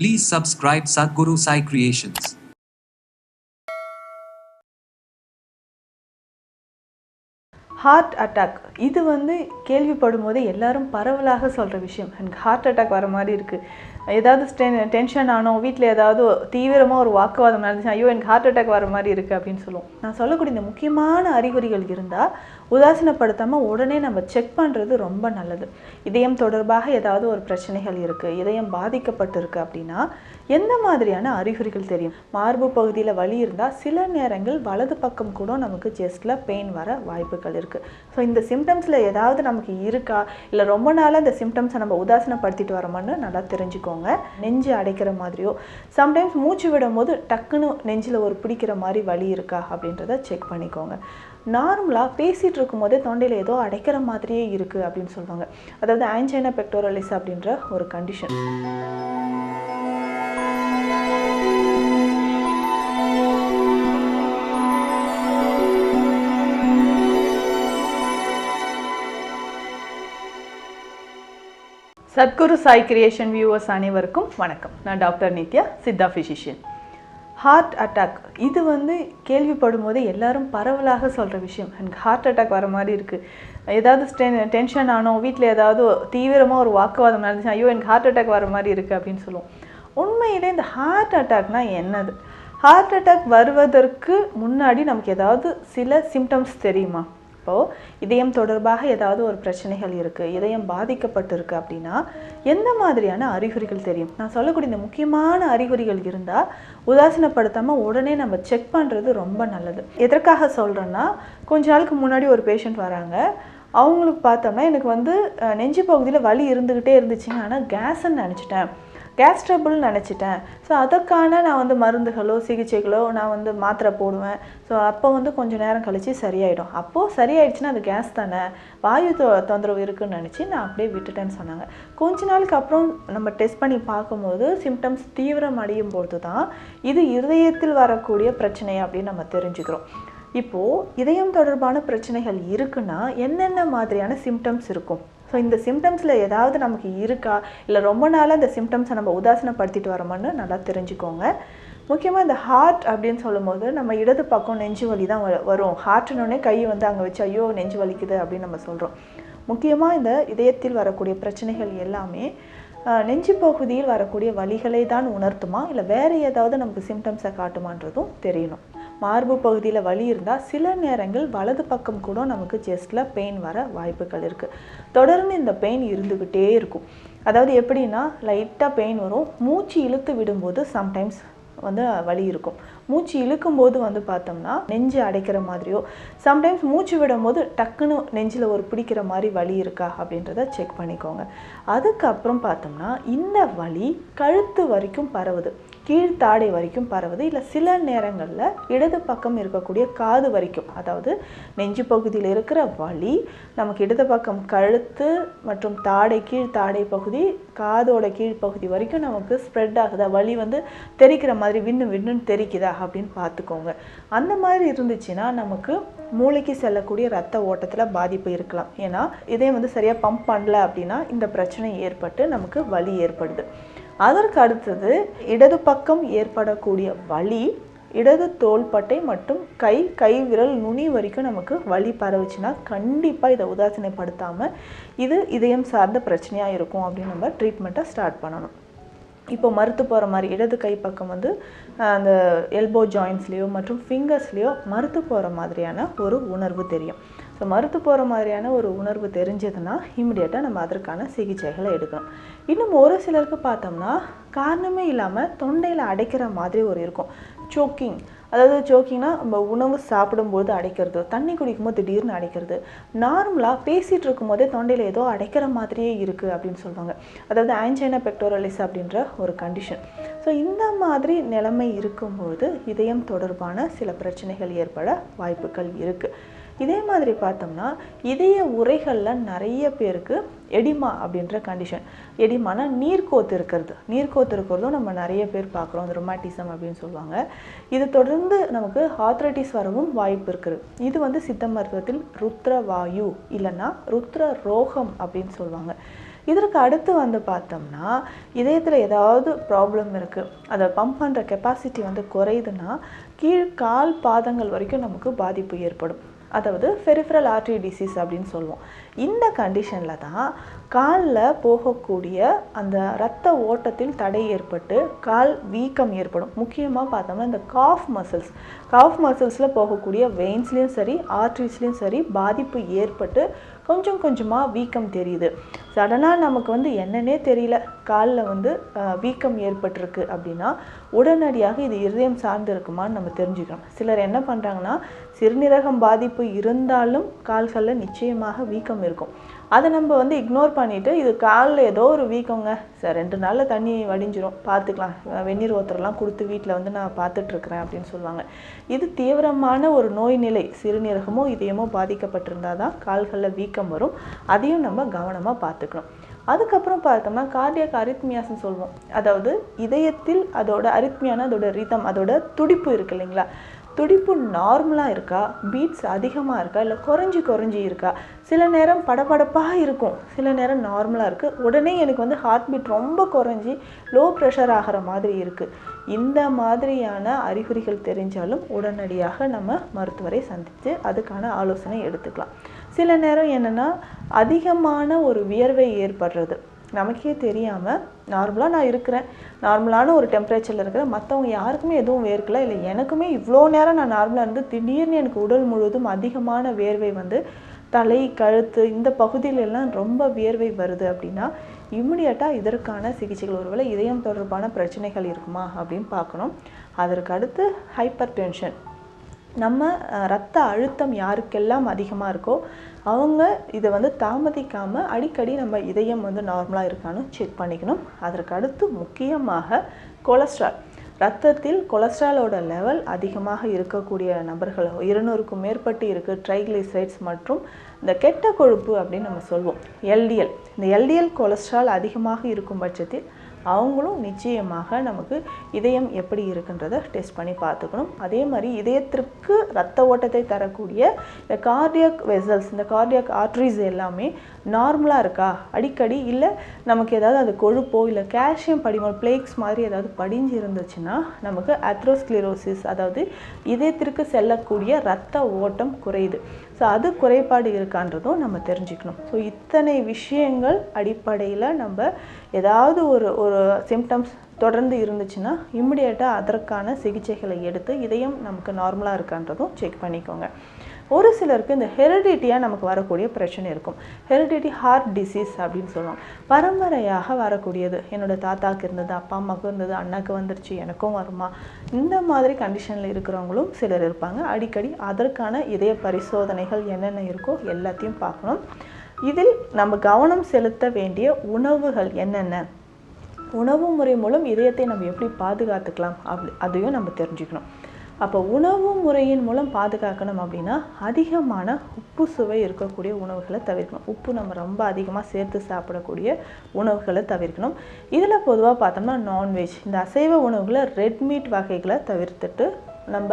Please subscribe Sadhguru Sai Creations. Heart attack இது வந்து கேள்விப்படும் போது எல்லாரும் பரவலாக சொல்கிற விஷயம். எனக்கு ஹார்ட் அட்டாக் வர மாதிரி இருக்குது ஏதாவது டென்ஷன் ஆனோம் வீட்டில் ஏதாவது தீவிரமாக ஒரு வாக்குவாதம் நடந்துச்சு ஐயோ எனக்கு ஹார்ட் அட்டாக் வர மாதிரி இருக்குது அப்படின்னு சொல்லுவோம். நான் சொல்லக்கூடிய இந்த முக்கியமான அறிகுறிகள் இருந்தால் உதாசீனப்படுத்தாமல் உடனே நம்ம செக் பண்ணுறது ரொம்ப நல்லது. இதயம் தொடர்பாக ஏதாவது ஒரு பிரச்சனைகள் இருக்குது இதயம் பாதிக்கப்பட்டிருக்கு அப்படின்னா எந்த மாதிரியான அறிகுறிகள் தெரியும்? மார்பு பகுதியில் வலி இருந்தால் சில நேரங்கள் வலது பக்கம் கூட நமக்கு செஸ்ட்டில் பெயின் வர வாய்ப்புகள் இருக்குது ஸோ இந்த சிம்டம்ஸில் ஏதாவது நமக்கு இருக்கா? இல்லை ரொம்ப நாளாக இந்த சிம்டம்ஸை நம்ம உதாசீனப்படுத்திட்டு வரோமான்னு நல்லா தெரிஞ்சுக்கோங்க. நெஞ்சு அடைக்கிற மாதிரியோ சம்டைம்ஸ் மூச்சு விடும்போது டக்குன்னு நெஞ்சில் ஒரு பிடிக்கிற மாதிரி வலி இருக்கா அப்படின்றத செக் பண்ணிக்கோங்க. நார்மலாக பேசிகிட்டு இருக்கும்போதே தொண்டையில் ஏதோ அடைக்கிற மாதிரியே இருக்குது அப்படின்னு சொல்லுவாங்க. அதாவது ஆன்சைனா பெக்டோரலிஸ் அப்படின்ற ஒரு condition Sadhguru Sai creation viewers அனைவருக்கும் வணக்கம். நான் doctor Nithya Siddha physician heart attack இது வந்து கேள்விப்படும் போது எல்லாரும் பரவலாக சொல்கிற விஷயம். எனக்கு ஹார்ட் அட்டாக் வர மாதிரி இருக்குது ஏதாவது டென் டென்ஷன் ஆனோம் வீட்டில் ஏதாவது தீவிரமாக ஒரு வாக்குவாதம் நடந்துச்சு ஐயோ எனக்கு ஹார்ட் அட்டாக் வர மாதிரி இருக்குது அப்படின்னு சொல்லுவோம். உண்மையிலே இந்த ஹார்ட் அட்டாக்னா என்னது? ஹார்ட் அட்டாக் வருவதற்கு முன்னாடி நமக்கு ஏதாவது சில சிம்டம்ஸ் தெரியுமா? இப்போது இதயம் தொடர்பாக ஏதாவது ஒரு பிரச்சனைகள் இருக்குது இதயம் பாதிக்கப்பட்டிருக்கு அப்படின்னா எந்த மாதிரியான அறிகுறிகள் தெரியும்? நான் சொல்லக்கூடிய இந்த முக்கியமான அறிகுறிகள் இருந்தால் உதாசீனப்படுத்தாமல் உடனே நம்ம செக் பண்ணுறது ரொம்ப நல்லது. எதற்காக சொல்கிறேன்னா கொஞ்ச நாளுக்கு முன்னாடி ஒரு பேஷண்ட் வராங்க. அவங்களுக்கு பார்த்தோம்னா எனக்கு வந்து நெஞ்சு பகுதியில் வலி இருந்துக்கிட்டே இருந்துச்சுங்க. ஆனால் கேஸ்ன்னு நினச்சிட்டேன். கேஸ் ட்ரபிள் நினச்சிட்டேன். ஸோ அதற்கான நான் வந்து மருந்துகளோ சிகிச்சைகளோ நான் வந்து மாத்திரை போடுவேன். ஸோ அப்போ வந்து கொஞ்சம் நேரம் கழித்து சரியாயிடும். அப்போது சரியாயிடுச்சுன்னா அது கேஸ் தானே. வாயு தொ தொந்தரவு இருக்குன்னு நினச்சி நான் அப்படியே விட்டுட்டேன்னு சொன்னாங்க. கொஞ்ச நாளுக்கு அப்புறம் நம்ம டெஸ்ட் பண்ணி பார்க்கும்போது சிம்டம்ஸ் தீவிரம் அடையும் பொழுது தான் இது இருதயத்தில் வரக்கூடிய பிரச்சனை அப்படின்னு நம்ம தெரிஞ்சுக்கிறோம். இப்போது இதயம் தொடர்பான பிரச்சனைகள் இருக்குன்னா என்னென்ன மாதிரியான சிம்டம்ஸ் இருக்கும்? ஸோ இந்த சிம்டம்ஸில் ஏதாவது நமக்கு இருக்கா? இல்லை ரொம்ப நாளாக இந்த சிம்டம்ஸை நம்ம உதாசனப்படுத்திட்டு வரோமான்னு நல்லா தெரிஞ்சுக்கோங்க. முக்கியமாக இந்த ஹார்ட் அப்படின்னு சொல்லும்போது நம்ம இடது பக்கம் நெஞ்சு வலி தான் வ- வரும். ஹார்ட்னோடனே கை வந்து அங்கே வச்சு ஐயோ நெஞ்சு வலிக்குது அப்படின்னு நம்ம சொல்கிறோம் முக்கியமாக இந்த இதயத்தில் வரக்கூடிய பிரச்சனைகள் எல்லாமே நெஞ்சு பகுதியில் வரக்கூடிய வலிகளை தான் உணர்த்துமா? இல்லை வேறு ஏதாவது நமக்கு சிம்டம்ஸை காட்டுமான்றதும் தெரியணும். மார்பு பகுதியில் வலி இருந்தால் சில நேரங்கள் வலது பக்கம் கூட நமக்கு செஸ்ட்டில் பெயின் வர வாய்ப்புகள் இருக்குது தொடர்ந்து இந்த பெயின் இருந்துக்கிட்டே இருக்கும். அதாவது எப்படின்னா லைட்டாக பெயின் வரும். மூச்சு இழுத்து விடும்போது சம்டைம்ஸ் வந்து வலி இருக்கும். மூச்சு இழுக்கும் போது வந்து பார்த்தோம்னா நெஞ்சு அடைக்கிற மாதிரியோ சம்டைம்ஸ் மூச்சு விடும்போது டக்குன்னு நெஞ்சில் ஒரு பிடிக்கிற மாதிரி வலி இருக்கா அப்படின்றத செக் பண்ணிக்கோங்க. அதுக்கப்புறம் பார்த்தோம்னா இந்த வலி கழுத்து வரைக்கும் பரவுது. கீழ்த்தாடை வரைக்கும் பரவுது. இல்லை சில நேரங்களில் இடது பக்கம் இருக்கக்கூடிய காது வரைக்கும் அதாவது நெஞ்சு பகுதியில் இருக்கிற வலி நமக்கு இடது பக்கம் கழுத்து மற்றும் தாடை கீழ்த்தாடை பகுதி காதோட கீழ்ப்பகுதி வரைக்கும் நமக்கு ஸ்ப்ரெட் ஆகுதா. வலி வந்து தெரிக்கிற மாதிரி விண்ணு விண்ணுன்னு தெரிக்குதா அப்படின்னு பார்த்துக்கோங்க. அந்த மாதிரி இருந்துச்சுன்னா நமக்கு மூளைக்கு செல்லக்கூடிய ரத்த ஓட்டத்தில் பாதிப்பு இருக்கலாம். ஏன்னா இதே வந்து சரியாக பம்ப் பண்ணல அப்படின்னா இந்த பிரச்சனை ஏற்பட்டு நமக்கு வலி ஏற்படுது. அதற்கு அடுத்தது இடது பக்கம் ஏற்படக்கூடிய வலி இடது தோள்பட்டை மற்றும் கை கை விரல் நுனி வரைக்கும் நமக்கு வலி பரவுச்சுன்னா கண்டிப்பாக இதை உதாசீனப்படுத்தாமல் இது இதயம் சார்ந்த பிரச்சனையாக இருக்கும் அப்படின்னு நம்ம ட்ரீட்மெண்ட்டை ஸ்டார்ட் பண்ணணும். இப்போ மறுத்து போகிற மாதிரி இடது கை பக்கம் வந்து அந்த எல்போ ஜாயின்ஸ்லேயோ மற்றும் ஃபிங்கர்ஸ்லேயோ மறுத்து போகிற மாதிரியான ஒரு உணர்வு தெரியும். ஸோ மறுத்து போகிற மாதிரியான ஒரு உணர்வு தெரிஞ்சதுன்னா இமிடியேட்டாக நம்ம அதற்கான சிகிச்சைகளை எடுக்கணும். இன்னும் ஒரு சிலருக்கு பார்த்தோம்னா காரணமே இல்லாமல் தொண்டையில் அடைக்கிற மாதிரி ஒரு இருக்கும். சோக்கிங் அதாவது சோக்கிங்னா நம்ம உணவு சாப்பிடும்போது அடைக்கிறது தண்ணி குடிக்கும்போது திடீர்னு அடைக்கிறது. நார்மலாக பேசிகிட்டு இருக்கும்போதே தொண்டையில் ஏதோ அடைக்கிற மாதிரியே இருக்குது அப்படின்னு சொல்லுவாங்க. அதாவது ஆன்சைனா பெக்டோரலிஸ் அப்படின்ற ஒரு கண்டிஷன் ஸோ இந்த மாதிரி நிலைமை இருக்கும்பொழுது இதயம் தொடர்பான சில பிரச்சனைகள் ஏற்பட வாய்ப்புகள் இருக்குது இதே மாதிரி பார்த்தோம்னா இதய உரைகளில் நிறைய பேருக்கு எடிமா அப்படின்ற கண்டிஷன் எடிமானா நீர்க்கோத்து இருக்கிறது. நீர்க்கோத்து இருக்கிறதும் நம்ம நிறைய பேர் பார்க்குறோம். அந்த ரொமாட்டிசம் அப்படின்னு சொல்லுவாங்க. இது தொடர்ந்து நமக்கு ஆத்ரைட்டிஸ் வரவும் வாய்ப்பு இருக்குது. இது வந்து சித்த மருத்துவத்தில் ருத்ர வாயு இல்லைன்னா ருத்ர ரோகம் அப்படின்னு சொல்லுவாங்க. இதற்கு அடுத்து வந்து பார்த்தோம்னா இதயத்தில் ஏதாவது ப்ராப்ளம் இருக்குது அதை பம்ப் பண்ணுற கெப்பாசிட்டி வந்து குறையுதுன்னா கீழ் கால் பாதங்கள் வரைக்கும் நமக்கு பாதிப்பு ஏற்படும். அதாவது ஃபெரிஃபரல் ஆர்டரி டிசீஸ் அப்படின்னு சொல்லுவோம். இந்த கண்டிஷனில் தான் காலில் போகக்கூடிய அந்த இரத்த ஓட்டத்தில் தடை ஏற்பட்டு கால் வீக்கம் ஏற்படும். முக்கியமாக பார்த்தோம்னா இந்த காஃப் மசில்ஸ் காஃப் மசில்ஸில் போகக்கூடிய வெயின்ஸ்லேயும் சரி ஆர்ட்ரிஸ்லேயும் சரி பாதிப்பு ஏற்பட்டு கொஞ்சம் கொஞ்சமாக வீக்கம் தெரியுது. சடனாக நமக்கு வந்து என்னன்னே தெரியல. காலில் வந்து வீக்கம் ஏற்பட்டிருக்கு அப்படின்னா உடனடியாக இது இருதயம் சார்ந்து இருக்குமான்னு நம்ம தெரிஞ்சுக்கணும். சிலர் என்ன பண்ணுறாங்கன்னா சிறுநீரகம் பாதிப்பு இருந்தாலும் கால்களில் நிச்சயமாக வீக்கம் இருக்கும். அதை நம்ம வந்து இக்னோர் பண்ணிவிட்டு இது காலில் ஏதோ ஒரு வீக்கங்க. சார் ரெண்டு நாளில் தண்ணி வடிஞ்சிரும். பார்த்துக்கலாம். வெந்நீர் ஓத்தரெல்லாம் கொடுத்து வீட்டில் வந்து நான் பார்த்துட்ருக்குறேன் அப்படின்னு சொல்லுவாங்க. இது தீவிரமான ஒரு நோய் நிலை. சிறுநீரகமோ இதயமோ பாதிக்கப்பட்டிருந்தால் தான் கால்களில் வீக்கம் வரும். அதையும் நம்ம கவனமாக பார்த்துக்கணும். அதுக்கப்புறம் பார்த்தோம்னா கார்டியக் அரித்மியாஸ்னு சொல்லுவோம். அதாவது இதயத்தில் அதோட அரித்மியான அதோட ரிதம் அதோட துடிப்பு இருக்கு இல்லைங்களா? துடிப்பு நார்மலாக இருக்கா? பீட்ஸ் அதிகமாக இருக்கா? இல்லை குறைஞ்சி குறைஞ்சி இருக்கா? சில நேரம் படபடப்பாக இருக்கும். சில நேரம் நார்மலாக இருக்குது உடனே எனக்கு வந்து ஹார்ட் பீட் ரொம்ப குறைஞ்சி லோ ப்ரெஷர் ஆகிற மாதிரி இருக்குது இந்த மாதிரியான அறிகுறிகள் தெரிஞ்சாலும் உடனடியாக நம்ம மருத்துவரை சந்தித்து அதுக்கான ஆலோசனை எடுத்துக்கலாம். சில நேரம் என்னென்னா அதிகமான ஒரு வியர்வை ஏற்படுறது. நமக்கே தெரியாமல் நார்மலாக நான் இருக்கிறேன். நார்மலான ஒரு டெம்பரேச்சரில் இருக்கிறேன். மற்றவங்க யாருக்குமே எதுவும் வேர்க்கல. இல்லை எனக்குமே இவ்வளோ நேரம் நான் நார்மலாக இருந்து திடீர்னு எனக்கு உடல் முழுவதும் அதிகமான வேர்வை வந்து தலை கழுத்து இந்த பகுதியில எல்லாம் ரொம்ப வியர்வை வருது அப்படின்னா இம்மிடியட்டாக இதற்கான சிகிச்சைகள் ஒருவேளை இதயம் தொடர்பான பிரச்சனைகள் இருக்குமா அப்படின்னு பார்க்கணும். அதற்கு அடுத்து ஹைப்பர் டென்ஷன் நம்ம ரத்த அழுத்தம் யாருக்கெல்லாம் அதிகமாக இருக்கோ அவங்க இதை வந்து தாமதிக்காமல் அடிக்கடி நம்ம இதயம் வந்து நார்மலாக இருக்கான்னு செக் பண்ணிக்கணும். அதற்கு அடுத்து முக்கியமாக கொலஸ்ட்ரால் ரத்தத்தில் கொலஸ்ட்ராலோட லெவல் அதிகமாக இருக்கக்கூடிய நபர்கள் இருநூறுக்கும் மேற்பட்டு இருக்குது ட்ரைக்ளிசரைட்ஸ் மற்றும் இந்த கெட்ட கொழுப்பு அப்படின்னு நம்ம சொல்வோம். எல்டிஎல் இந்த எல்டிஎல் கொலஸ்ட்ரால் அதிகமாக இருக்கும் பட்சத்தில் அவங்களும் நிச்சயமாக நமக்கு இதயம் எப்படி இருக்குன்றதை டெஸ்ட் பண்ணி பார்த்துக்கணும். அதே மாதிரி இதயத்திற்கு ரத்த ஓட்டத்தை தரக்கூடிய இந்த கார்டியாக் வெசல்ஸ் இந்த கார்டியாக் ஆர்ட்ரிஸ் எல்லாமே நார்மலாக இருக்கா? அடிக்கடி இல்லை நமக்கு ஏதாவது அது கொழுப்போ இல்லை கால்சியம் படிமல் பிளேக்ஸ் மாதிரி ஏதாவது படிஞ்சு இருந்துச்சுன்னா நமக்கு அத்ரோஸ்க்ளிரோசிஸ் அதாவது இதயத்திற்கு செல்லக்கூடிய ரத்த ஓட்டம் குறையுது. ஸோ அது குறைபாடு இருக்கான்றதும் நம்ம தெரிஞ்சுக்கணும். ஸோ இத்தனை விஷயங்கள் அடிப்படையில் நம்ம ஏதாவது ஒரு ஒரு சிம்டம்ஸ் தொடர்ந்து இருந்துச்சுன்னா இம்மிடியேட்டாக அதற்கான சிகிச்சைகளை எடுத்து இதயம் நமக்கு நார்மலாக இருக்கான்றதும் செக் பண்ணிக்கோங்க. ஒரு சிலருக்கு இந்த ஹெரிடிட்டியாக நமக்கு வரக்கூடிய பிரச்சனை இருக்கும். ஹெரிடிட்டி ஹார்ட் டிசீஸ் அப்படின்னு சொல்லுவோம் பரம்பரையாக வரக்கூடியது. என்னோடய தாத்தாக்கு இருந்தது அப்பா அம்மாவுக்கு இருந்தது அண்ணாக்கு வந்துருச்சு எனக்கும் வருமா? இந்த மாதிரி கண்டிஷனில் இருக்கிறவங்களும் சிலர் இருப்பாங்க. அடிக்கடி அதற்கான இதய பரிசோதனைகள் என்னென்ன இருக்கோ எல்லாத்தையும் பார்க்கணும். இதில் நம்ம கவனம் செலுத்த வேண்டிய உணவுகள் என்னென்ன? உணவு முறை மூலம் இதயத்தை நம்ம எப்படி பாதுகாத்துக்கலாம்? அப்படி அதையும் நம்ம தெரிஞ்சுக்கணும். அப்போ உணவு முறையின் மூலம் பாதுகாக்கணும் அப்படின்னா அதிகமான உப்பு சுவை இருக்கக்கூடிய உணவுகளை தவிர்க்கணும். உப்பு நம்ம ரொம்ப அதிகமாக சேர்த்து சாப்பிடக்கூடிய உணவுகளை தவிர்க்கணும். இதில் பொதுவாக பார்த்தோம்னா நான்வெஜ் இந்த அசைவ உணவுகளை ரெட் மீட் வகைகளை தவிர்த்துட்டு நம்ம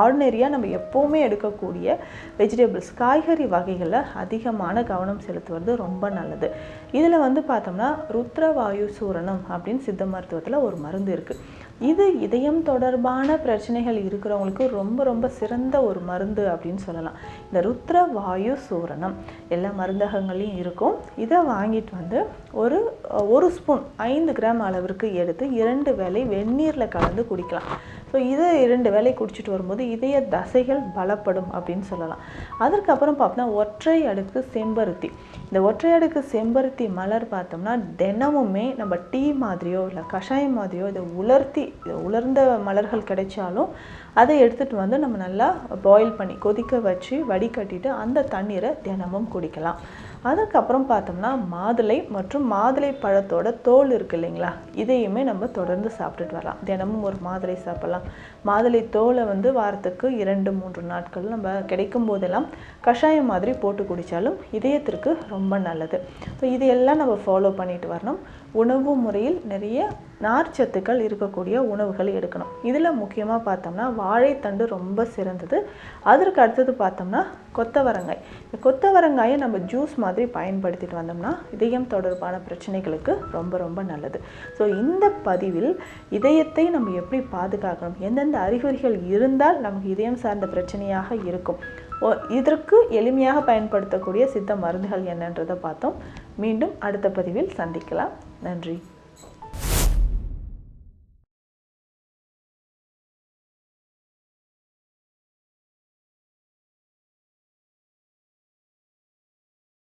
ஆர்டினரியாக நம்ம எப்போவுமே எடுக்கக்கூடிய வெஜிடபிள்ஸ் காய்கறி வகைகளில் அதிகமான கவனம் செலுத்துவது ரொம்ப நல்லது. இதில் வந்து பார்த்தோம்னா ருத்ரவாயு சூரணம் அப்படின்னு சித்த மருத்துவத்தில் ஒரு மருந்து இருக்குது இது இதயம் தொடர்பான பிரச்சனைகள் இருக்கிறவங்களுக்கு ரொம்ப ரொம்ப சிறந்த ஒரு மருந்து அப்படின்னு சொல்லலாம். இந்த ருத்ர வாயு சூரணம். எல்லா மருந்தகங்களையும் இருக்கும். இதை வாங்கிட்டு வந்து ஒரு ஒரு ஸ்பூன் ஐந்து கிராம் அளவிற்கு எடுத்து இரண்டு வேளை வெந்நீரில் கலந்து குடிக்கலாம். ஸோ இதை இரண்டு வேளை குடிச்சிட்டு வரும்போது இதய தசைகள் பலப்படும் அப்படின்னு சொல்லலாம். அதற்கப்புறம் பார்த்தோம்னா ஒற்றை அடுக்கு செம்பருத்தி. இந்த ஒற்றை அடுக்கு செம்பருத்தி மலர் பார்த்தோம்னா தினமுமே நம்ம டீ மாதிரியோ இல்லை கஷாயம் மாதிரியோ இதை உலர்த்தி உலர்ந்த மலர்கள் கிடைச்சாலும் அதை எடுத்துகிட்டு வந்து நம்ம நல்லா பாயில் பண்ணி கொதிக்க வச்சு வடிகட்டிட்டு அந்த தண்ணீரை தினமும் குடிக்கலாம். அதுக்கப்புறம் பார்த்தோம்னா மாதுளை மற்றும் மாதுளை பழத்தோட தோல் இருக்கு இல்லைங்களா? இதையுமே நம்ம தொடர்ந்து சாப்பிட்டுட்டு வரலாம். தினமும் ஒரு மாதுளை சாப்பிடலாம். மாதுளை தோலை வந்து வாரத்துக்கு இரண்டு மூன்று நாட்கள் நம்ம கிடைக்கும் போதெல்லாம் கஷாயம் மாதிரி போட்டு குடித்தாலும் இதயத்திற்கு ரொம்ப நல்லது. ஸோ இதையெல்லாம் நம்ம ஃபாலோ பண்ணிட்டு வரணும். உணவு முறையில் நிறைய நார்ச்சத்துக்கள் இருக்கக்கூடிய உணவுகள் எடுக்கணும். இதில் முக்கியமாக பார்த்தோம்னா வாழைத்தண்டு ரொம்ப சிறந்தது. அதற்கு அடுத்தது பார்த்தோம்னா கொத்தவரங்காய். இந்த கொத்தவரங்காயை நம்ம ஜூஸ் மாதிரி பயன்படுத்திட்டு வந்தோம்னா இதயம் தொடர்பான பிரச்சனைகளுக்கு ரொம்ப ரொம்ப நல்லது. ஸோ இந்த பதிவில் இதயத்தை நம்ம எப்படி பாதுகாக்கணும்? எந்தெந்த அறிகுறிகள் இருந்தால் நமக்கு இதயம் சார்ந்த பிரச்சனையாக இருக்கும்? ஓ இதற்கு எளிமையாக பயன்படுத்தக்கூடிய சித்த மருந்துகள் என்னன்றதை பார்த்தோம். மீண்டும் அடுத்த பதிவில் சந்திக்கலாம். நன்றி